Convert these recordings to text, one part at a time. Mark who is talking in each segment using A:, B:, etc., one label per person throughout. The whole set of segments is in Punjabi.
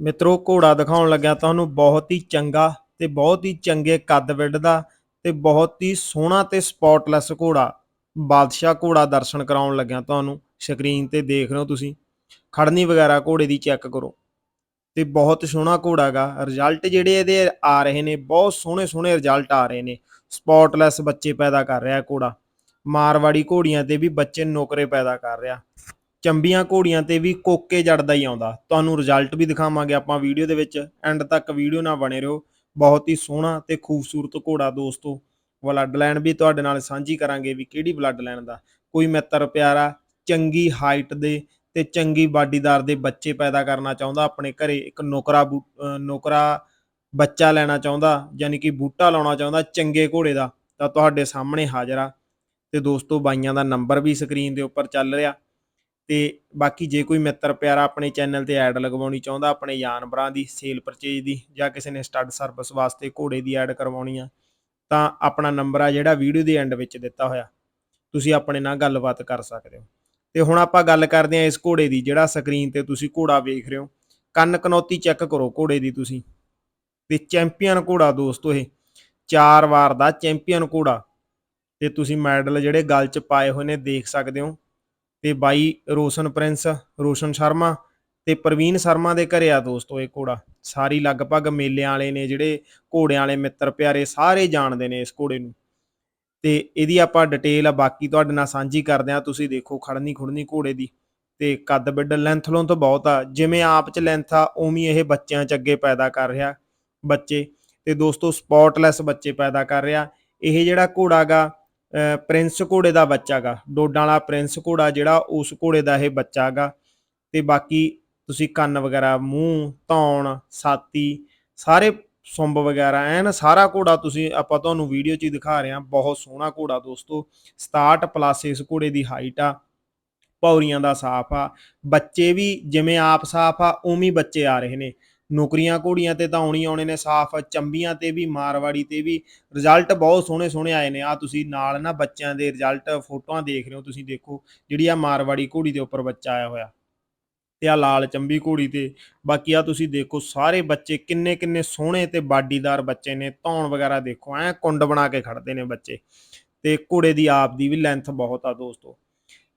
A: ਮਿੱਤਰੋ, ਘੋੜਾ ਦਿਖਾਉਣ ਲੱਗਿਆ ਤੁਹਾਨੂੰ ਬਹੁਤ ਹੀ ਚੰਗਾ ਤੇ ਬਹੁਤ ਹੀ ਚੰਗੇ ਕੱਦ ਵਿੱਡ ਦਾ ਤੇ ਬਹੁਤ ਹੀ ਸੋਹਣਾ ਤੇ ਸਪੌਟਲੈਸ ਘੋੜਾ, ਬਾਦਸ਼ਾਹ ਘੋੜਾ ਦਰਸ਼ਨ ਕਰਾਉਣ ਲੱਗਿਆ ਤੁਹਾਨੂੰ ਸਕਰੀਨ ਤੇ ਦੇਖ ਰਹੇ ਹੋ ਤੁਸੀਂ। ਖੜਨੀ ਵਗੈਰਾ ਘੋੜੇ ਦੀ ਚੈੱਕ ਕਰੋ। ਤੇ ਬਹੁਤ ਸੋਹਣਾ ਘੋੜਾ ਗਾ ਰਿਜ਼ਲਟ ਜਿਹੜੇ ਇਹਦੇ ਆ ਰਹੇ ਨੇ, ਬਹੁਤ ਸੋਹਣੇ ਸੋਹਣੇ ਰਿਜ਼ਲਟ ਆ ਰਹੇ ਨੇ। ਸਪੌਟਲੈਸ ਬੱਚੇ ਪੈਦਾ ਕਰ ਰਿਹਾ ਘੋੜਾ। ਮਾਰਵਾੜੀ ਘੋੜੀਆਂ ਤੇ ਵੀ ਬੱਚੇ ਨੌਕਰੇ ਪੈਦਾ ਕਰ ਰਿਹਾ। ਚੰਬੀਆਂ ਘੋੜੀਆਂ ਤੇ ਵੀ ਕੋਕੇ ਜੜਦਾ ਹੀ ਆਉਂਦਾ। ਤੁਹਾਨੂੰ ਰਿਜ਼ਲਟ ਵੀ ਦਿਖਾਵਾਂਗੇ ਆਪਾਂ ਵੀਡੀਓ ਦੇ ਵਿੱਚ। ਐਂਡ ਤੱਕ ਵੀਡੀਓ ਨਾਲ ਬਣੇ ਰਹੋ। ਬਹੁਤ ਹੀ ਸੋਹਣਾ ਤੇ ਖੂਬਸੂਰਤ ਘੋੜਾ ਦੋਸਤੋ। ਬਲੱਡ ਲਾਈਨ ਵੀ ਤੁਹਾਡੇ ਨਾਲ ਸਾਂਝੀ ਕਰਾਂਗੇ ਵੀ ਕਿਹੜੀ ਬਲੱਡ ਲਾਈਨ ਦਾ। ਕੋਈ ਮਿੱਤਰ ਪਿਆਰਾ, ਚੰਗੀ ਹਾਈਟ ਦੇ ਤੇ ਚੰਗੀ ਬਾਡੀਦਾਰ ਦੇ ਬੱਚੇ ਪੈਦਾ ਕਰਨਾ ਚਾਹੁੰਦਾ, ਆਪਣੇ ਘਰੇ ਇੱਕ ਨੌਕਰਾ ਬੂ- ਨੌਕਰਾ ਬੱਚਾ ਲੈਣਾ ਚਾਹੁੰਦਾ, ਯਾਨੀ ਕਿ ਬੂਟਾ ਲਾਉਣਾ ਚਾਹੁੰਦਾ ਚੰਗੇ ਘੋੜੇ ਦਾ, ਤਾਂ ਤੁਹਾਡੇ ਸਾਹਮਣੇ ਹਾਜ਼ਰ ਆ। ਤੇ ਦੋਸਤੋ, ਬਾਈਆਂ ਦਾ ਨੰਬਰ ਵੀ ਸਕਰੀਨ ਦੇ ਉੱਪਰ ਚੱਲ ਰਿਹਾ। ਤੇ ਬਾਕੀ ਜੇ ਕੋਈ ਮਿੱਤਰ ਪਿਆਰਾ ਆਪਣੇ ਚੈਨਲ ਤੇ ਐਡ ਲਗਵਾਉਣੀ ਚਾਹੁੰਦਾ, ਆਪਣੇ ਜਾਨਵਰਾਂ ਦੀ ਸੇਲ ਪਰਚੇਜ ਦੀ ਜਾਂ ਕਿਸੇ ਨੇ ਸਟੱਡ ਸਰਵਿਸ ਵਾਸਤੇ ਘੋੜੇ ਦੀ ਐਡ ਕਰਵਾਉਣੀ ਆ, ਤਾਂ ਆਪਣਾ ਨੰਬਰ ਆ ਜਿਹੜਾ ਵੀਡੀਓ ਦੇ ਐਂਡ ਵਿੱਚ ਦਿੱਤਾ ਹੋਇਆ। ਤੁਸੀਂ ਆਪਣੇ ਨਾਲ ਗੱਲਬਾਤ ਕਰ ਸਕਦੇ ਹੋ। ਤੇ ਹੁਣ ਆਪਾਂ ਗੱਲ ਕਰਦੇ ਹਾਂ ਇਸ ਘੋੜੇ ਦੀ, ਜਿਹੜਾ ਸਕਰੀਨ ਤੇ ਤੁਸੀਂ ਘੋੜਾ ਵੇਖ ਰਹੇ ਹੋ। ਕੰਨ ਕਨੌਤੀ ਚੈੱਕ ਕਰੋ ਘੋੜੇ ਦੀ ਤੁਸੀਂ। ਤੇ ਚੈਂਪੀਅਨ ਘੋੜਾ ਦੋਸਤੋ ਇਹ, ਚਾਰ ਵਾਰ ਦਾ ਚੈਂਪੀਅਨ ਘੋੜਾ। ਤੇ ਤੁਸੀਂ ਮੈਡਲ ਜਿਹੜੇ ਗਲ 'ਚ ਪਾਏ ਹੋਏ ਨੇ, ਦੇਖ ਸਕਦੇ ਹੋ। ਤੇ ਬਾਈ ਰੋਸ਼ਨ ਪ੍ਰਿੰਸ, ਰੋਸ਼ਨ ਸ਼ਰਮਾ ਤੇ ਪ੍ਰਵੀਨ ਸ਼ਰਮਾ ਦੇ ਘਰੇ ਆ ਦੋਸਤੋ ਇਹ ਘੋੜਾ। ਸਾਰੀ ਲਗਭਗ ਮੇਲਿਆਂ ਵਾਲੇ ਨੇ ਜਿਹੜੇ ਘੋੜਿਆਂ ਵਾਲੇ ਮਿੱਤਰ ਪਿਆਰੇ ਸਾਰੇ ਜਾਣਦੇ ਨੇ ਇਸ ਘੋੜੇ ਨੂੰ। ਤੇ ਇਹਦੀ ਆਪਾਂ ਡਿਟੇਲ ਆ, ਬਾਕੀ ਤੁਹਾਡੇ ਨਾਲ ਸਾਂਝੀ ਕਰਦੇ ਆ ਤੁਸੀਂ ਦੇਖੋ ਖੜਨੀ ਖੁੜਨੀ ਘੋੜੇ ਦੀ ਤੇ ਕੱਦ ਬਿੱਡ ਲੈਂਥ ਲੋਂ ਤਾਂ ਬਹੁਤ ਆ। ਜਿਵੇਂ ਆਪ ਚ ਲੈਂਥ ਆ, ਉਵੇਂ ਇਹ ਬੱਚਿਆਂ ਚ ਅੱਗੇ ਪੈਦਾ ਕਰ ਰਿਹਾ ਬੱਚੇ। ਤੇ ਦੋਸਤੋ ਸਪੌਟਲੈਸ ਬੱਚੇ ਪੈਦਾ ਕਰ ਰਿਹਾ। ਇਹ ਜਿਹੜਾ ਘੋੜਾ ਗਾ ਪ੍ਰਿੰਸ ਘੋੜੇ ਦਾ ਬੱਚਾ ਗਾ। ਡੋਡਾਂ ਵਾਲਾ ਪ੍ਰਿੰਸ ਘੋੜਾ ਜਿਹੜਾ, ਉਸ ਘੋੜੇ ਦਾ ਇਹ ਬੱਚਾ ਗਾ। ਤੇ ਬਾਕੀ ਤੁਸੀਂ ਕੰਨ ਵਗੈਰਾ, ਮੂੰਹ, ਧੌਣ ਛਾਤੀ ਸਾਰੇ ਸੁੰਬ ਵਗੈਰਾ, ਐਨ ਸਾਰਾ ਘੋੜਾ ਤੁਸੀਂ, ਆਪਾਂ ਤੁਹਾਨੂੰ ਵੀਡੀਓ 'ਚ ਹੀ ਦਿਖਾ ਰਹੇ ਹਾਂ। ਬਹੁਤ ਸੋਹਣਾ ਘੋੜਾ ਦੋਸਤੋ। 67 ਪਲੱਸ ਇਸ ਘੋੜੇ ਦੀ ਹਾਈਟ ਆ। ਪੌਰੀਆਂ ਦਾ ਸਾਫ਼ ਆ। ਬੱਚੇ ਵੀ ਜਿਵੇਂ ਆਪ ਸਾਫ਼ ਆ, ਉਵੇਂ ਬੱਚੇ ਆ ਰਹੇ ਨੇ। ਨੌਕਰੀਆਂ ਘੋੜੀਆਂ ਤੇ ਤਾਂ ਆਉਣੀ ਆਉਣੇ ਨੇ, ਸਾਫ਼ ਚੰਬੀਆਂ ਤੇ ਵੀ, ਮਾਰਵਾੜੀ ਤੇ ਵੀ ਰਿਜ਼ਲਟ ਬਹੁਤ ਸੋਹਣੇ ਸੋਹਣੇ ਆਏ ਨੇ। ਆ ਤੁਸੀਂ ਨਾਲ ਨਾ ਬੱਚਿਆਂ ਦੇ ਰਿਜ਼ਲਟ ਫੋਟੋਆਂ ਦੇਖ ਰਹੇ ਹੋ, ਤੁਸੀਂ ਦੇਖੋ ਜਿਹੜੀ ਆ ਮਾਰਵਾੜੀ ਘੋੜੀ ਦੇ ਉੱਪਰ ਬੱਚਾ ਆਇਆ ਹੋਇਆ ਤੇ ਆ ਲਾਲ ਚੰਬੀ ਘੋੜੀ ਤੇ। ਬਾਕੀ ਆ ਤੁਸੀਂ ਦੇਖੋ ਸਾਰੇ ਬੱਚੇ ਕਿੰਨੇ ਕਿੰਨੇ ਸੋਹਣੇ ਤੇ ਬਾਡੀਦਾਰ ਬੱਚੇ ਨੇ, ਧੌਣ ਵਗੈਰਾ ਦੇਖੋ, ਐ ਕੁੰਡ ਬਣਾ ਕੇ ਖੜਦੇ ਨੇ ਬੱਚੇ ਤੇ ਘੋੜੇ ਦੀ ਆਪ ਦੀ ਵੀ ਲੈਂਥ ਬਹੁਤ ਆ ਦੋਸਤੋ।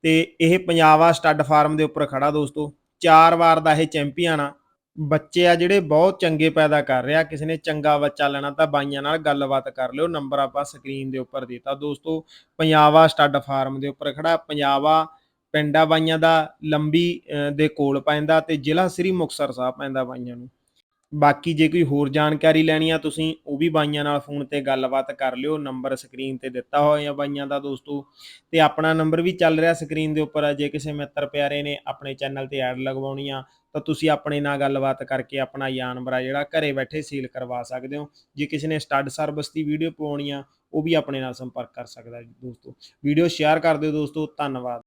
A: ਤੇ ਇਹ ਪੰਜਾਬਾ ਸਟੱਡ ਫਾਰਮ ਦੇ ਉੱਪਰ ਖੜਾ ਦੋਸਤੋ, ਚਾਰ ਵਾਰ ਦਾ ਇਹ ਚੈਂਪੀਅਨ ਆ। ਬੱਚੇ ਆ ਜਿਹੜੇ ਬਹੁਤ ਚੰਗੇ ਪੈਦਾ ਕਰ ਰਿਹਾ ਕਿਸੇ ਨੇ ਚੰਗਾ ਬੱਚਾ ਲੈਣਾ ਤਾਂ ਬਾਈਆਂ ਨਾਲ ਗੱਲਬਾਤ ਕਰ ਲਿਓ ਨੰਬਰ ਆਪਾਂ ਸਕਰੀਨ ਦੇ ਉੱਪਰ ਦਿੱਤਾ। ਦੋਸਤੋ ਪੰਜਾਬਾ ਸਟੱਡ ਫਾਰਮ ਦੇ ਉੱਪਰ ਖੜਾ ਪੰਜਾਬਾ ਪਿੰਡਾ ਬਾਈਆਂ ਦਾ ਲੰਬੀ ਅਹ, ਦੇ ਕੋਲ ਪੈਂਦਾ ਤੇ ਜ਼ਿਲ੍ਹਾ ਸ੍ਰੀ ਮੁਕਤਸਰ ਸਾਹਿਬ ਪੈਂਦਾ ਬਾਈਆਂ ਨੂੰ। ਬਾਕੀ ਜੇ ਕੋਈ ਹੋਰ ਜਾਣਕਾਰੀ ਲੈਣੀ ਆ, ਤੁਸੀਂ ਉਹ ਵੀ ਬਾਈਆਂ ਨਾਲ ਫੋਨ ਤੇ ਗੱਲਬਾਤ ਕਰ ਲਿਓ, ਨੰਬਰ ਸਕਰੀਨ ਤੇ ਦਿੱਤਾ ਹੋਇਆ ਬਾਈਆਂ ਦਾ ਦੋਸਤੋ। ਤੇ ਆਪਣਾ ਨੰਬਰ ਵੀ ਚੱਲ ਰਿਹਾ ਸਕਰੀਨ ਦੇ ਉੱਪਰ ਜੇ ਕਿਸੇ ਮਿੱਤਰ ਪਿਆਰੇ ਨੇ ਆਪਣੇ ਚੈਨਲ ਤੇ ਐਡ ਲਗਵਾਉਣੀ ਆ, ਤਾਂ ਤੁਸੀਂ ਆਪਣੇ ਨਾਲ ਗੱਲਬਾਤ ਕਰਕੇ ਆਪਣਾ ਜਾਨਵਰ ਆ ਜਿਹੜਾ ਘਰੇ ਬੈਠੇ ਸੀਲ ਕਰਵਾ ਸਕਦੇ ਹੋ। ਜੇ ਕਿਸੇ ਨੇ ਸਟੱਡ ਸਰਵਿਸ ਦੀ ਵੀਡੀਓ ਪਾਉਣੀ ਆ, ਉਹ ਵੀ ਆਪਣੇ ਨਾਲ ਸੰਪਰਕ ਕਰ ਸਕਦਾ ਜੀ ਦੋਸਤੋ। ਵੀਡੀਓ ਸ਼ੇਅਰ ਕਰ ਦਿਓ ਦੋਸਤੋ, ਧੰਨਵਾਦ।